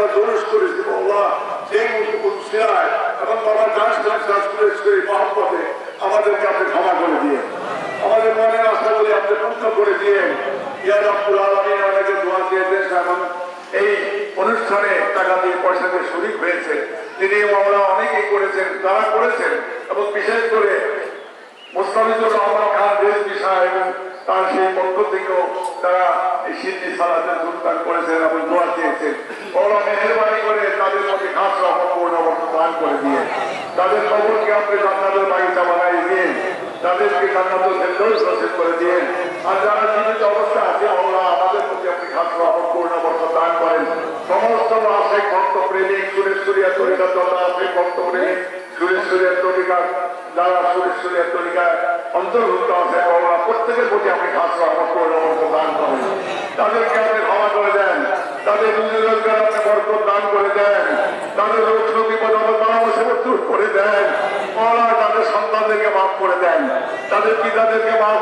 আমরা দরুস করেছি বাবা সেই উৎসাহ এবং বাবা ডান্স ডান্স ডান্স করে মহাপথে আমাদেরকে আপনি ক্ষমা করে দিয়ে। আমাদের মনের আশাগুলি আপনি পূর্ণ করে দিয়ে ইয়ার আব্দুল আলমী অনেকে দোয়া দিয়েছেন, এবং এই অনুষ্ঠানে টাকা দিয়ে পয়সা দিয়ে শরিক হয়েছে। তিনি আমরা অনেকেই করেছেন, তারা করেছেন, এবং বিশেষ করে মোস্তাফিজুর রহমান খান দেশ বিষয় এবং তার সেই পক্ষ থেকেও তারা এই সিদ্ধি সালাতে যোগদান করেছেন এবং দোয়া দিয়েছেন ওরা মেহরবানি করে মধ্যে খাস দান করে দিয়ে, তাদের খবরকে আপনি জান্নাতের বাগিচা বানাই দিয়ে, তাদেরকে করে দিয়ে, আর যারা জীবিত অবস্থা আছে আমাদের প্রতি আপনি খাস রহমান পূর্ণবর্ত দান করেন। সমস্ত ভক্ত প্রেমিক ভক্ত প্রেমিক যারা অন্তর্ভুক্ত আছে প্রত্যেকের প্রতি আপনি দান করেন। তাদেরকে আপনি ক্ষমা করে দেন। তাদের রুজি রোজগার আপনি বরকত দান করে দেন। তাদের রোগ বিপদ বাংলাদেশে দূর করে দেন। ওরা তাদের সন্তানদেরকে মাফ করে দেন। তাদের পিতাদেরকে মাফ